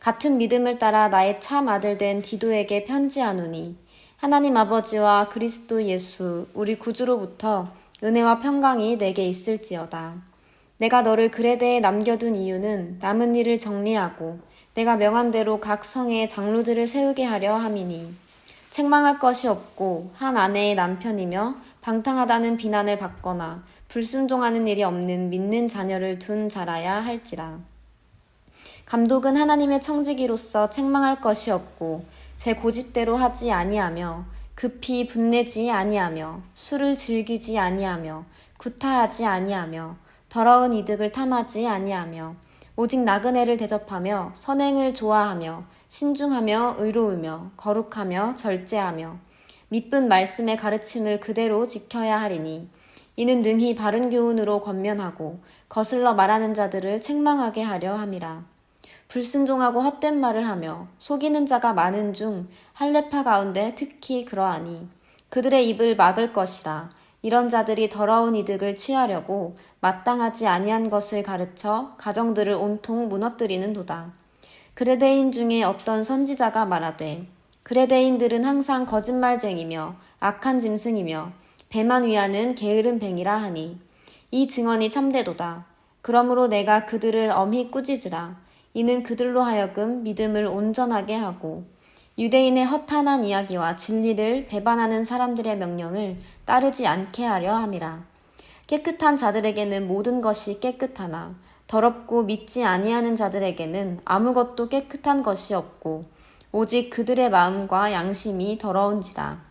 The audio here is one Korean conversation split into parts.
같은 믿음을 따라 나의 참 아들 된 디도에게 편지하노니 하나님 아버지와 그리스도 예수 우리 구주로부터 은혜와 평강이 내게 있을지어다. 내가 너를 그레데에 남겨둔 이유는 남은 일을 정리하고 내가 명한 대로 각 성에 장로들을 세우게 하려 함이니 책망할 것이 없고 한 아내의 남편이며 방탕하다는 비난을 받거나 불순종하는 일이 없는 믿는 자녀를 둔 자라야 할지라. 감독은 하나님의 청지기로서 책망할 것이 없고 제 고집대로 하지 아니하며 급히 분내지 아니하며 술을 즐기지 아니하며 구타하지 아니하며 더러운 이득을 탐하지 아니하며 오직 나그네를 대접하며 선행을 좋아하며 신중하며 의로우며 거룩하며 절제하며 미쁜 말씀의 가르침을 그대로 지켜야 하리니 이는 능히 바른 교훈으로 권면하고 거슬러 말하는 자들을 책망하게 하려 함이라. 불순종하고 헛된 말을 하며 속이는 자가 많은 중 할례파 가운데 특히 그러하니 그들의 입을 막을 것이라 이런 자들이 더러운 이득을 취하려고 마땅하지 아니한 것을 가르쳐 가정들을 온통 무너뜨리는 도다. 그레데인 중에 어떤 선지자가 말하되 그레데인들은 항상 거짓말쟁이며 악한 짐승이며 배만 위하는 게으른 뱅이라 하니 이 증언이 참되도다. 그러므로 내가 그들을 엄히 꾸짖으라. 이는 그들로 하여금 믿음을 온전하게 하고 유대인의 허탄한 이야기와 진리를 배반하는 사람들의 명령을 따르지 않게 하려 함이라. 깨끗한 자들에게는 모든 것이 깨끗하나 더럽고 믿지 아니하는 자들에게는 아무것도 깨끗한 것이 없고 오직 그들의 마음과 양심이 더러운지라.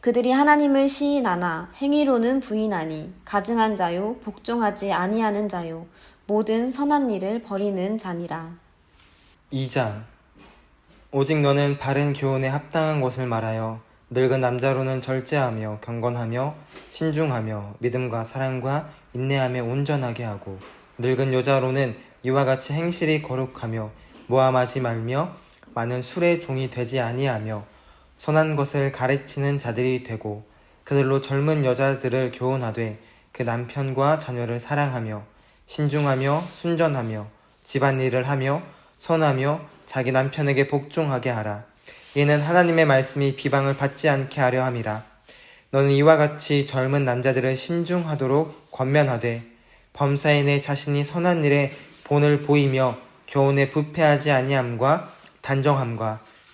그들이 하나님을 시인하나 행위로는 부인하니 가증한 자요 복종하지 아니하는 자요 모든 선한 일을 버리는 자니라. 2장 오직 너는 바른 교훈에 합당한 것을 말하여 늙은 남자로는 절제하며 경건하며 신중하며 믿음과 사랑과 인내함에 온전하게 하고 늙은 여자로는 이와 같이 행실이 거룩하며 모함하지 말며 많은 술의 종이 되지 아니하며 선한 것을 가르치는 자들이 되고 그들로 젊은 여자들을 교훈하되 그 남편과 자녀를 사랑하며 신중하며 순전하며 집안일을 하며 선하며 자기 남편에게 복종하게 하라. 이는 하나님의 말씀이 비방을 받지 않게 하려 함이라. 너는 이와 같이 젊은 남자들을 신중하도록 권면하되 범사에 자신이 선한 일에 본을 보이며 교훈에 부패하지 아니함과 단정함과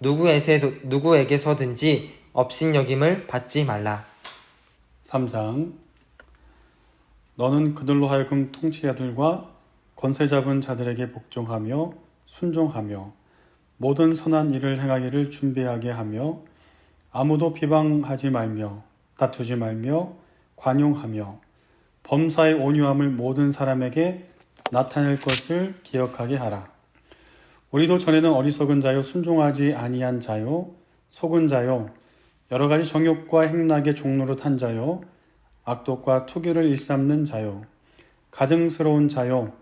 누구에게, 누구에게 서든지 업신여김을 받지 말라. 3장 너는 그들로 하여금 통치자들과 권세 잡은 자들에게 복종하며 순종하며 모든 선한 일을 행하기를 준비하게 하며 아무도 비방하지 말며 다투지 말며 관용하며 범사의 온유함을 모든 사람에게 나타낼 것을 기억하게 하라. 우리도 전에는 어리석은 자요 순종하지 아니한 자요 속은 자요 여러 가지 정욕과 행락의 종로로 탄 자요 악독과 투기를 일삼는 자요 가증스러운 자요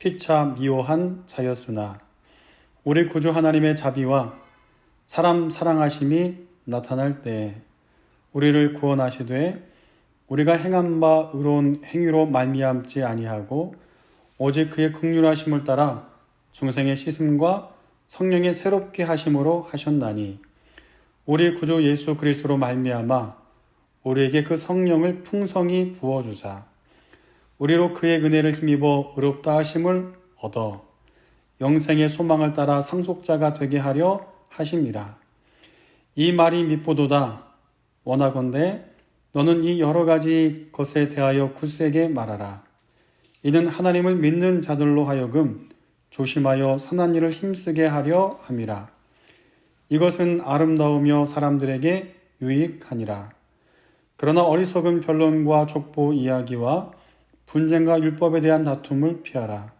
피차 미워한 자였으나 우리 구주 하나님의 자비와 사람 사랑하심이 나타날 때 우리를 구원하시되 우리가 행한 바 의로운 행위로 말미암지 아니하고 오직 그의 극률하심을 따라 중생의 씻음과 성령의 새롭게 하심으로 하셨나니 우리 구주 예수 그리스도로 말미암아 우리에게 그 성령을 풍성히 부어 주사 우리로 그의 은혜를 힘입어 의롭다 하심을 얻어 영생의 소망을 따라 상속자가 되게 하려 하심이라. 이 말이 미포도다. 원하건대 너는 이 여러 가지 것에 대하여 굳세게 말하라. 이는 하나님을 믿는 자들로 하여금 조심하여 선한 일을 힘쓰게 하려 함이라. 이것은 아름다우며 사람들에게 유익하니라. 그러나 어리석은 변론과 족보 이야기와 분쟁과 율법에 대한 다툼을 피하라.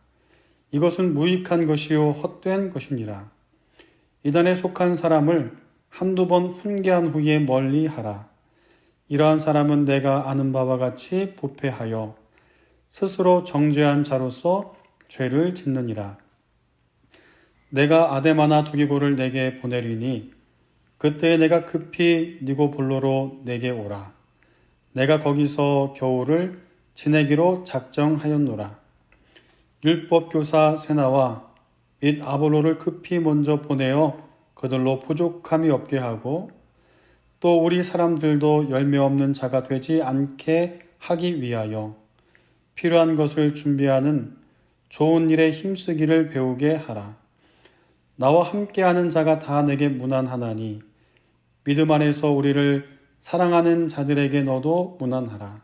이것은 무익한 것이요 헛된 것이니라. 이단에 속한 사람을 한두 번 훈계한 후에 멀리 하라. 이러한 사람은 내가 아는 바와 같이 부패하여 스스로 정죄한 자로서 죄를 짓느니라. 내가 아데마나 두기고를 내게 보내리니 그때 내가 급히 니고볼로로 내게 오라. 내가 거기서 겨울을 지내기로 작정하였노라. 율법 교사 세나와 및 아볼로를 급히 먼저 보내어 그들로 부족함이 없게 하고 또 우리 사람들도 열매 없는 자가 되지 않게 하기 위하여 필요한 것을 준비하는 좋은 일에 힘쓰기를 배우게 하라. 나와 함께하는 자가 다 내게 무난하나니 믿음 안에서 우리를 사랑하는 자들에게 너도 무난하라.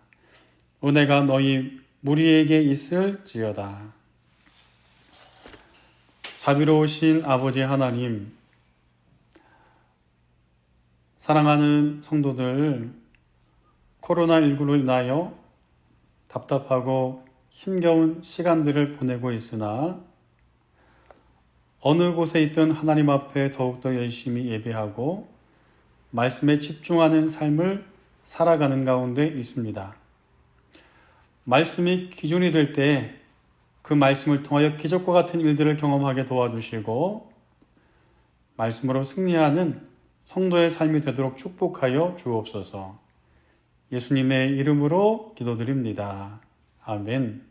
은혜가 너희 무리에게 있을지어다. 자비로우신 아버지 하나님, 사랑하는 성도들, 코로나19로 인하여 답답하고 힘겨운 시간들을 보내고 있으나 어느 곳에 있든 하나님 앞에 더욱더 열심히 예배하고 말씀에 집중하는 삶을 살아가는 가운데 있습니다. 말씀이 기준이 될 때 그 말씀을 통하여 기적과 같은 일들을 경험하게 도와주시고 말씀으로 승리하는 성도의 삶이 되도록 축복하여 주옵소서. 예수님의 이름으로 기도드립니다. 아멘.